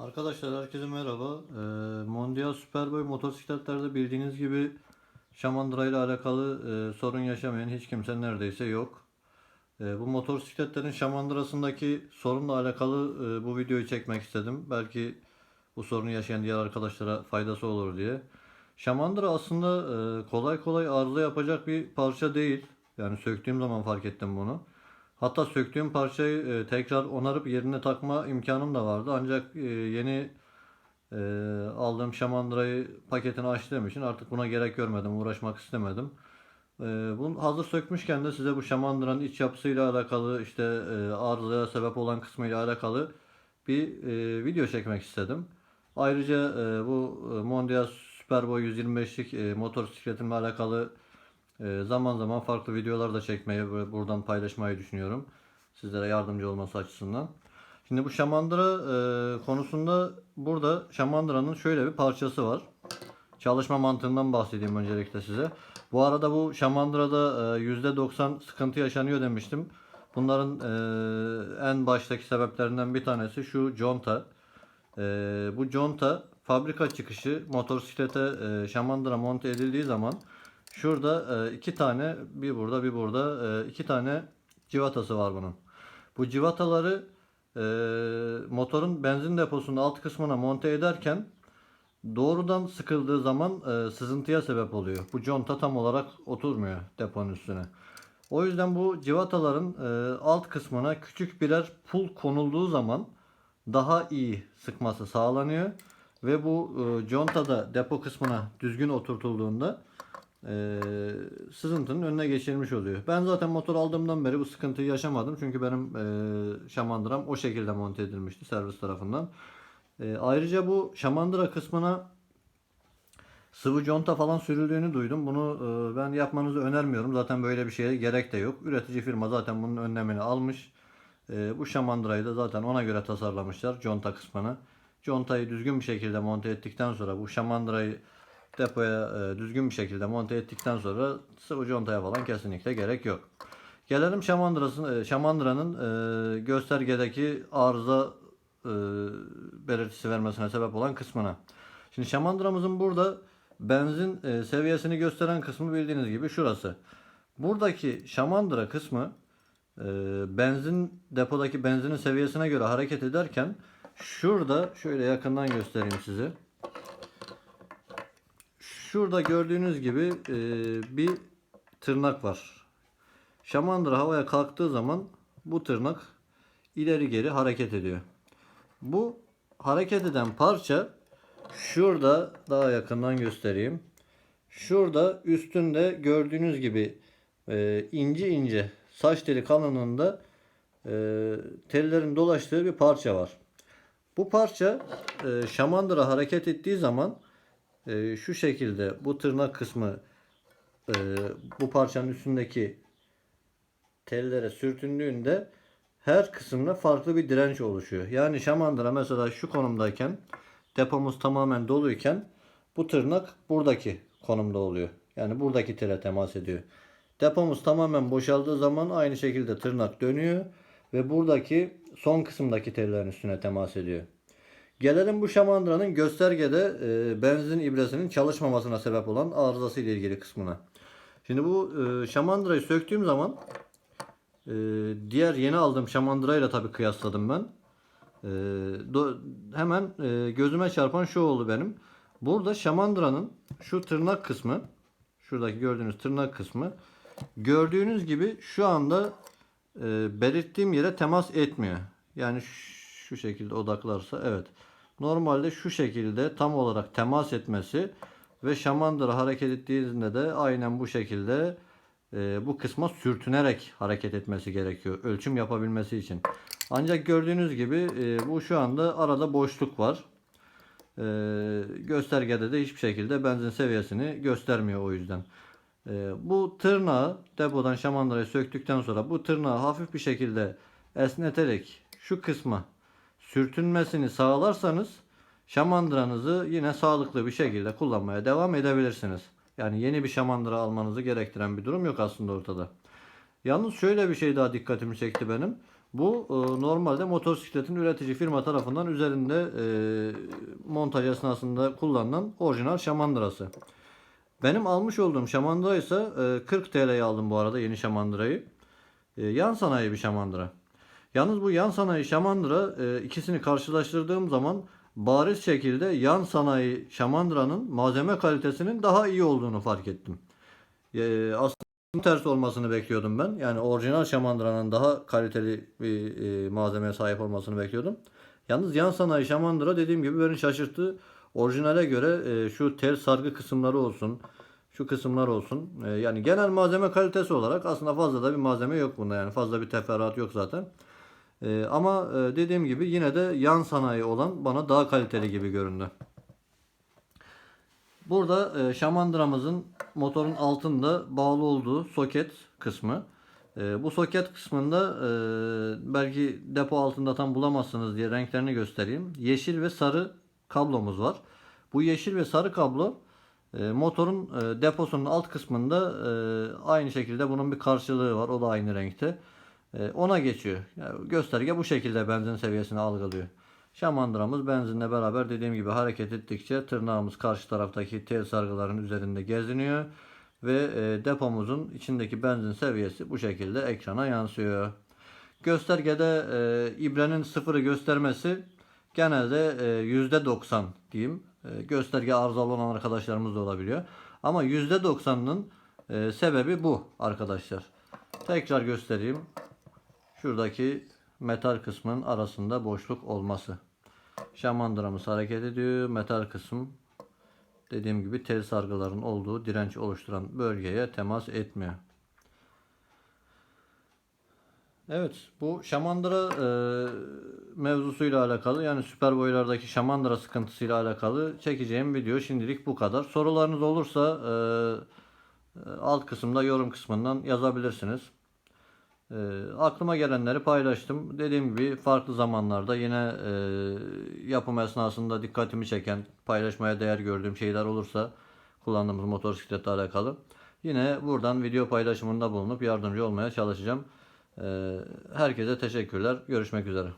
Arkadaşlar herkese merhaba. Ee, Mondial Superboy motosikletlerde bildiğiniz gibi şamandıra ile alakalı e, sorun yaşamayan hiç kimse neredeyse yok. E, bu motosikletlerin şamandırasındaki sorunla alakalı e, bu videoyu çekmek istedim. Belki bu sorunu yaşayan diğer arkadaşlara faydası olur diye. Şamandıra aslında e, kolay kolay arıza yapacak bir parça değil. Yani söktüğüm zaman fark ettim bunu. Hatta söktüğüm parçayı e, tekrar onarıp yerine takma imkanım da vardı. Ancak e, yeni e, aldığım şamandırayı paketini açtığım için artık buna gerek görmedim, uğraşmak istemedim. E, bunu hazır sökmüşken de size bu şamandıranın iç yapısıyla alakalı işte e, arızaya sebep olan kısmıyla alakalı bir e, video çekmek istedim. Ayrıca e, bu e, Mondial Superboy 125'lik e, motosikletimle alakalı ee, zaman zaman farklı videolar da çekmeyi buradan paylaşmayı düşünüyorum. Sizlere yardımcı olması açısından. Şimdi bu şamandıra e, konusunda burada şamandıranın şöyle bir parçası var. Çalışma mantığından bahsedeyim öncelikle size. Bu arada bu şamandırada e, %90 sıkıntı yaşanıyor demiştim. Bunların e, en baştaki sebeplerinden bir tanesi şu conta. E, bu conta fabrika çıkışı motosiklete e, şamandıra monte edildiği zaman Şurada e, iki tane, bir burada bir burada e, iki tane civatası var bunun. Bu civataları e, motorun benzin deposunun alt kısmına monte ederken doğrudan sıkıldığı zaman e, sızıntıya sebep oluyor. Bu conta tam olarak oturmuyor deponun üstüne. O yüzden bu civataların e, alt kısmına küçük birer pul konulduğu zaman daha iyi sıkması sağlanıyor. Ve bu e, conta da depo kısmına düzgün oturtulduğunda e, sızıntının önüne geçilmiş oluyor. Ben zaten motor aldığımdan beri bu sıkıntıyı yaşamadım. Çünkü benim e, şamandıram o şekilde monte edilmişti servis tarafından. E, ayrıca bu şamandıra kısmına sıvı conta falan sürüldüğünü duydum. Bunu e, ben yapmanızı önermiyorum. Zaten böyle bir şeye gerek de yok. Üretici firma zaten bunun önlemini almış. E, bu şamandırayı da zaten ona göre tasarlamışlar conta kısmını. Contayı düzgün bir şekilde monte ettikten sonra bu şamandırayı depoya e, düzgün bir şekilde monte ettikten sonra sıvı contaya falan kesinlikle gerek yok. Gelelim şamandırasın, e, şamandıranın e, göstergedeki arıza e, belirtisi vermesine sebep olan kısmına. Şimdi şamandıramızın burada benzin e, seviyesini gösteren kısmı bildiğiniz gibi şurası. Buradaki şamandıra kısmı e, benzin depodaki benzinin seviyesine göre hareket ederken şurada şöyle yakından göstereyim size. Şurada gördüğünüz gibi e, bir tırnak var. Şamandıra havaya kalktığı zaman bu tırnak ileri geri hareket ediyor. Bu hareket eden parça şurada daha yakından göstereyim. Şurada üstünde gördüğünüz gibi e, ince ince saç teli kalınlığında e, tellerin dolaştığı bir parça var. Bu parça e, şamandıra hareket ettiği zaman e, şu şekilde bu tırnak kısmı e, bu parçanın üstündeki tellere sürtündüğünde her kısımda farklı bir direnç oluşuyor. Yani şamandıra mesela şu konumdayken depomuz tamamen doluyken bu tırnak buradaki konumda oluyor. Yani buradaki tele temas ediyor. Depomuz tamamen boşaldığı zaman aynı şekilde tırnak dönüyor ve buradaki son kısımdaki tellerin üstüne temas ediyor. Gelelim bu şamandıranın göstergede e, benzin ibresinin çalışmamasına sebep olan arızası ile ilgili kısmına. Şimdi bu e, şamandırayı söktüğüm zaman e, diğer yeni aldığım şamandırayla tabii kıyasladım ben. E, do, hemen e, gözüme çarpan şu oldu benim. Burada şamandıranın şu tırnak kısmı, şuradaki gördüğünüz tırnak kısmı gördüğünüz gibi şu anda e, belirttiğim yere temas etmiyor. Yani şu şekilde odaklarsa evet. Normalde şu şekilde tam olarak temas etmesi ve şamandıra hareket ettiğinde de aynen bu şekilde e, bu kısma sürtünerek hareket etmesi gerekiyor. Ölçüm yapabilmesi için. Ancak gördüğünüz gibi e, bu şu anda arada boşluk var. E, göstergede de hiçbir şekilde benzin seviyesini göstermiyor o yüzden. E, bu tırnağı depodan şamandırayı söktükten sonra bu tırnağı hafif bir şekilde esneterek şu kısma sürtünmesini sağlarsanız şamandıranızı yine sağlıklı bir şekilde kullanmaya devam edebilirsiniz. Yani yeni bir şamandıra almanızı gerektiren bir durum yok aslında ortada. Yalnız şöyle bir şey daha dikkatimi çekti benim. Bu e, normalde motosikletin üretici firma tarafından üzerinde e, montaj esnasında kullanılan orijinal şamandırası. Benim almış olduğum şamandıra ise e, 40 TL'ye aldım bu arada yeni şamandırayı. E, yan sanayi bir şamandıra. Yalnız bu yan sanayi şamandıra e, ikisini karşılaştırdığım zaman bariz şekilde yan sanayi şamandıranın malzeme kalitesinin daha iyi olduğunu fark ettim. E, aslında ters olmasını bekliyordum ben. Yani orijinal şamandıranın daha kaliteli bir e, malzemeye sahip olmasını bekliyordum. Yalnız yan sanayi şamandıra dediğim gibi beni şaşırttı. Orijinale göre e, şu tel sargı kısımları olsun, şu kısımlar olsun. E, yani genel malzeme kalitesi olarak aslında fazla da bir malzeme yok bunda yani fazla bir teferruat yok zaten. E, ama dediğim gibi yine de yan sanayi olan bana daha kaliteli gibi göründü. Burada e, şamandıramızın motorun altında bağlı olduğu soket kısmı. E, bu soket kısmında e, belki depo altında tam bulamazsınız diye renklerini göstereyim. Yeşil ve sarı kablomuz var. Bu yeşil ve sarı kablo e, motorun e, deposunun alt kısmında e, aynı şekilde bunun bir karşılığı var. O da aynı renkte. E, ona geçiyor. Yani gösterge bu şekilde benzin seviyesini algılıyor. Şamandıramız benzinle beraber dediğim gibi hareket ettikçe tırnağımız karşı taraftaki tel sargıların üzerinde geziniyor. Ve e, depomuzun içindeki benzin seviyesi bu şekilde ekrana yansıyor. Göstergede e, ibrenin sıfırı göstermesi genelde e, %90 diyeyim. E, gösterge arızalı olan arkadaşlarımız da olabiliyor. Ama %90'ının e, sebebi bu arkadaşlar. Tekrar göstereyim. Şuradaki metal kısmın arasında boşluk olması. Şamandıramız hareket ediyor. Metal kısım dediğim gibi tel sargıların olduğu direnç oluşturan bölgeye temas etmiyor. Evet bu şamandıra e, mevzusuyla alakalı yani süper boylardaki şamandıra sıkıntısıyla alakalı çekeceğim video şimdilik bu kadar. Sorularınız olursa e, e, alt kısımda yorum kısmından yazabilirsiniz. E, aklıma gelenleri paylaştım. Dediğim gibi farklı zamanlarda yine e, yapım esnasında dikkatimi çeken, paylaşmaya değer gördüğüm şeyler olursa kullandığımız motosikletle alakalı. Yine buradan video paylaşımında bulunup yardımcı olmaya çalışacağım. E, herkese teşekkürler. Görüşmek üzere.